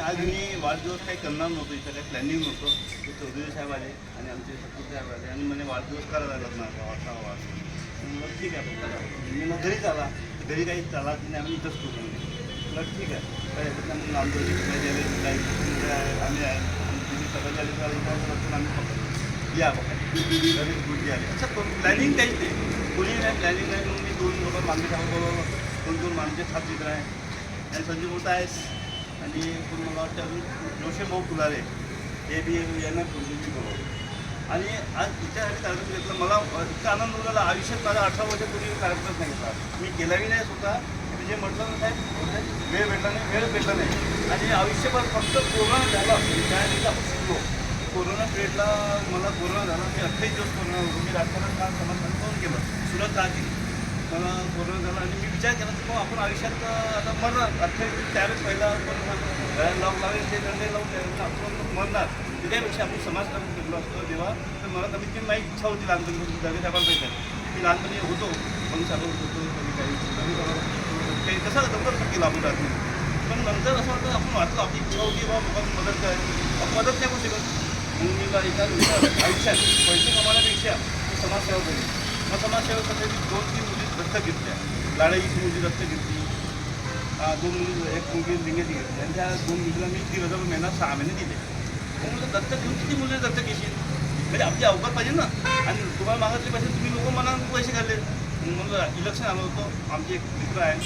आज मी वाढदिवस काही करणार नव्हतो इथं काही प्लॅनिंग नव्हतं. ते चौधरी साहेब आले आणि आमचे सपूर साहेब आले आणि म्हणे वाढदिवस करायला लग्नाचा वाजता वाज मग ठीक आहे आपण मी मग घरी चाला. घरी काही चाला की नाही आम्ही इथंच करू. म्हणजे म्हटलं ठीक आहे. काय मग आमचं काही आम्ही आहे. तुम्ही सगळं झाले तर आम्ही फक्त या बघा. घरी गुडजी आली. अच्छा प्लॅनिंग काहीच नाही कोणी नाही प्लॅनिंग नाही मग मी दोन लोक मागे साहेब दोन दोन माणसे सात मित्र आहे. आणि संजीव मोठा आहेस. आणि कोण मला वाटतं अजून जोशे भाऊ फुलारे हे बी यांना प्रोजेक्टची बरोबर आणि आज तिच्यासाठी कार्यक्रम घेतला. मला इतका आनंद झाला. आयुष्यात माझा अठरा वर्षापूर्वी कार्यक्रमच नाही घेतला मी केलाही नाही स्वतः मी जे म्हटलं ना साहेब वेळ भेटला नाही वेळ भेटला नाही. आणि आयुष्यभर फक्त कोरोना झाला. त्यावेळेस आपण शिकलो कोरोना पिरियडला मला कोरोना झाला. मी अठ्ठावीस दिवस कोरोना होतो. मी राजकारण काम समाधान फोन केलं सुरत का केली मला कोरोना झाला. आणि मी विचार केला की आपण आयुष्यात आता मरणार. अठ्ठावीस त्यावेळेस पहिला आपण लावून लावेल ते दंडे लावून द्यायला आपण मरणार. त्याच्यापेक्षा आपण समाजकारण केलो असतो तेव्हा. तर मला कमीत कमी माझी इच्छा होती लहानपणी दहावी साहेबांना पाहिजे मी लहानपणी होतो. पण साहेब होतो कधी काही कधी काही कसा दमदम केलं आपण रात्री. पण नंतर असं वाटतं आपण वाचलं आपली इच्छा होती बाबा लोकांना मदत करायची आपण मदत नाही करू शकत. मग मी एका आयुष्यात पैसे कमावण्यापेक्षा समाजसेवा केली मग समाजसेवेसाठी दोन तीन मुली दत्तक घेतल्या. लाडाईची मुली दत्तक घेतली. दोन मुली एक मुलगी लिंगाची घेतली. आणि त्या दोन मुलीला मी तीन हजार महिना सहा महिने दिले. मग मुलं दत्तक घेऊन किती मुली दत्तक घेशील? म्हणजे आपली अवघड पाहिजे ना. आणि तुम्हाला मागितले पैसे तुम्ही लोक मला पैसे घालले. म्हणून इलेक्शन आलं होतं. आमचे एक मित्र आहे.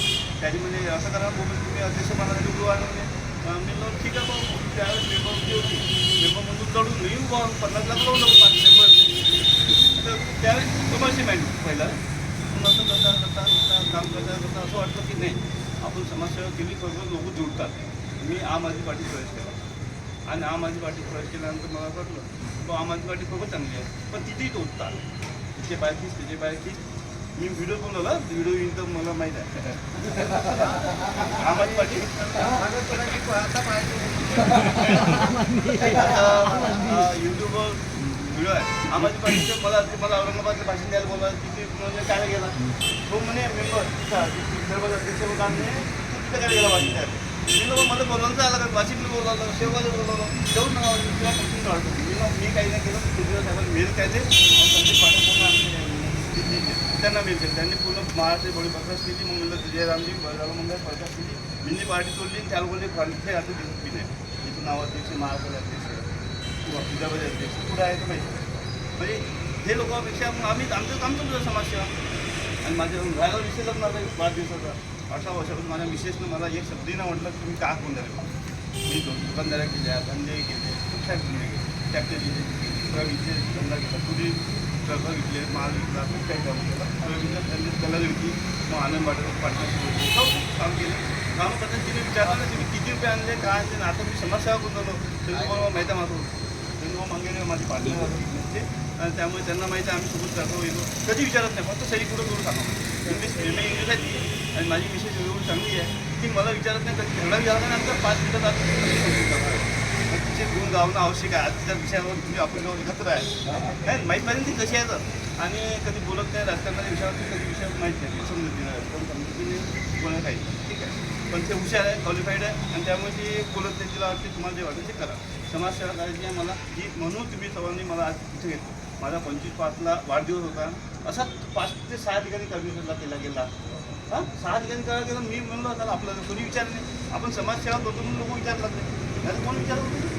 त्याने म्हणजे असं करा बोलून तुम्ही अध्यक्ष मनासाठी उभं आलं म्हणजे मी लोक ठीक आहे भाऊ. त्यावेळेस मेंबर होती मेंबर म्हणून लढून नाही येऊ पन्नास लाख लावून नको पाच मेंबर त्यावेळेस कमर्शी माइंड पहिला मग असं करता करता करता काम करता करता असं वाटलं की नाही आपण समाजसेवा केली बरोबर लोक जुळतात मी आम आदमी पार्टी प्रवेश केला आणि आम आदमी पार्टी प्रवेश केल्यानंतर मला वाटलं तो आम आदमी पार्टी खूपच चांगली आहे पण तिथेही टोचतात तिचे बायकीस तिचे बायकीस मी व्हिडिओ बनवला व्हिडिओ तर मला माहीत आहे आम आदमी पार्टी युट्यूबवर व्हिडिओ आहे आम आदमी पार्टीचे मला मला औरंगाबादचं भाषण द्यायला बोला तिथे म्हणजे काय गेला. तो म्हणे मेंबर सर्व अध्यक्ष होता तिथे काय गेला भाषण द्यायला? मी म्हणलं, मला बोलवलं आलं का? वाशिमला बोलवलं शेवगाला बोलवलं तेवढं नका किंवा कुठून काढतो मी मी काही नाही केलं. तुझ्या साहेबांनी मेल काय ते? संदीप पाठक त्यांना मेल केलं. त्यांनी पूर्ण महाराष्ट्र बळी बरखास्त केली मग म्हणलं जयरामजी बळराम मंगळ बरखास्त केली मी पार्टी तोडली आणि त्याला बोलले फ्रंट आता दिसत बी नाही. तिथं नाव अध्यक्ष महाराष्ट्र अध्यक्ष विद्यापती अध्यक्ष पुढे आहे माहिती म्हणजे हे लोकांपेक्षा मग आम्ही आमचं काम तुझं समाजसेवा. आणि माझ्या राहायला विषय लग्न आहे पाच दिवसाचा अठरा वर्षापासून माझ्या मिसेसनं मला एक शब्दही नाही म्हटलं की तुम्ही का कोण झाले मी दोन दुकानदाऱ्या केल्या धंदे केले खूप धंदे केले टॅक्टर दिले सगळा विषय धंदा केला कुठे ट्रक विकले माल विकला खूप काही काम केला. सगळं विकलं त्यांनी कलर विकली मग आनंद वाटत पार्टनरशिप खूप काम केलं. काम करताना तिने विचारलं ना तुम्ही किती रुपये आणले काय आणले आता मी समाजसेवा करून आलो त्यांनी मला माहिती आहे किंवा त्यांनी मागे माझी पार्टनर आणि त्यामुळे त्यांना माहिती आहे आम्ही सोबत जातो येतो. कधी विचारत नाही फक्त सही कुठं करून सांगा इंग्लिश एम इंग्लिश आहे आणि माझी विशेष एवढी चांगली आहे ती मला विचारत नाही कधी झगडा विचारत नाही पाच मिनिटात आज तिचे गुण गावणं आवश्यक आहे. आजच्या विषयावर तुम्ही आपण गाव एकत्र आहे. काय माहीत पाहिजे ती कशी आहे तर? आणि कधी बोलत नाही राजकारणाच्या विषयावर माहीत नाही समजून दिलं पण समजून कोणा काही. ठीक आहे. पण ते हुशार आहे क्वालिफाईड आहे. आणि त्यामुळे ती बोलत नाही तिला वाटते तुम्हाला जे वाटेल ते करा. समाजसेवा करायची आहे मला. ही म्हणून तुम्ही सर्वांनी मला आज इथे घेतलं. माझा पंचवीस पाचला वाढदिवस होता. असा पाच ते सहा ठिकाणी कमिशनला केला गेला. हां? सहा ठिकाणी करायला गेला मी म्हणलो आता आपल्याला कोणी विचार नाही. आपण समाजसेवा करतो म्हणून लोक विचारतात नाही. नाही कोण विचारत नाही.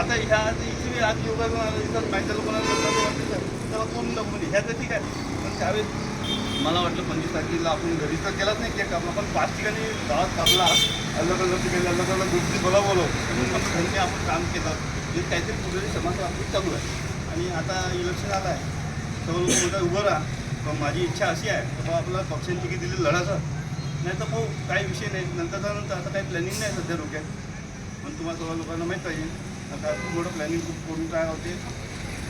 आता ह्या आज इथे आज योगा माहिती लोकांना लग्नाचं तेव्हा कोण नको म्हणजे ह्या तर ठीक आहे. पण त्यावेळेस मला वाटलं पंचवीस तारखेला आपण घरी तर केलाच नाही केक कापला पण पाच ठिकाणी गावात कापला. अलग अलग ठिकाणी अलग अलग गोष्टी बोला बोलो पण घरी आपण काम केलं. हे काहीतरी कुठेतरी समाज आपली चालू आहे. आणि आता इलेक्शन आलं आहे सर्व लोक म्हणतात उभं राहा. पण माझी इच्छा अशी आहे की बाबा आपला पक्षांची की दिली लढाचं नाही तर भाऊ काही विषय नाही. नंतरचा नंतर आता काही प्लॅनिंग नाही सध्या डोक्यात. पण तुम्हाला सर्व लोकांना माहीत पाहिजे. आता खूप मोठं प्लॅनिंग खूप करून काय होते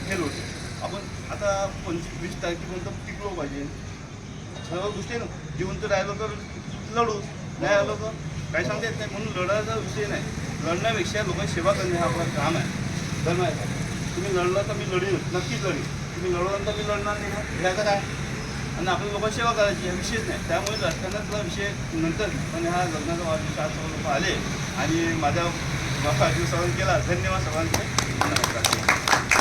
फेल होते. आपण आता पंचवीस वीस तारखेपर्यंत टिकलो पाहिजे. सर्व गोष्टी जिवंत राहिलो तर लढू. नाही आलो तर काही सांगता येत नाही. म्हणून लढायचा विषय नाही. लढण्यापेक्षा लोकांची सेवा करणे हा आपला काम आहे. धर्म आहे. तुम्ही लढलं तर मी लढीन. नक्कीच लढीन. तुम्ही लढवल्यानंतर मी लढणार नाही ना? काय? आणि आपल्या लोकांची सेवा करायची हा विषयच नाही. त्यामुळे राजकारणातला विषय नंतर. पण हा लग्नाचा वाढदिवस आज सर्व लोक आले. आणि माझ्या बाबा दिवसावरून केला. धन्यवाद सर्वांचे. नमस्कार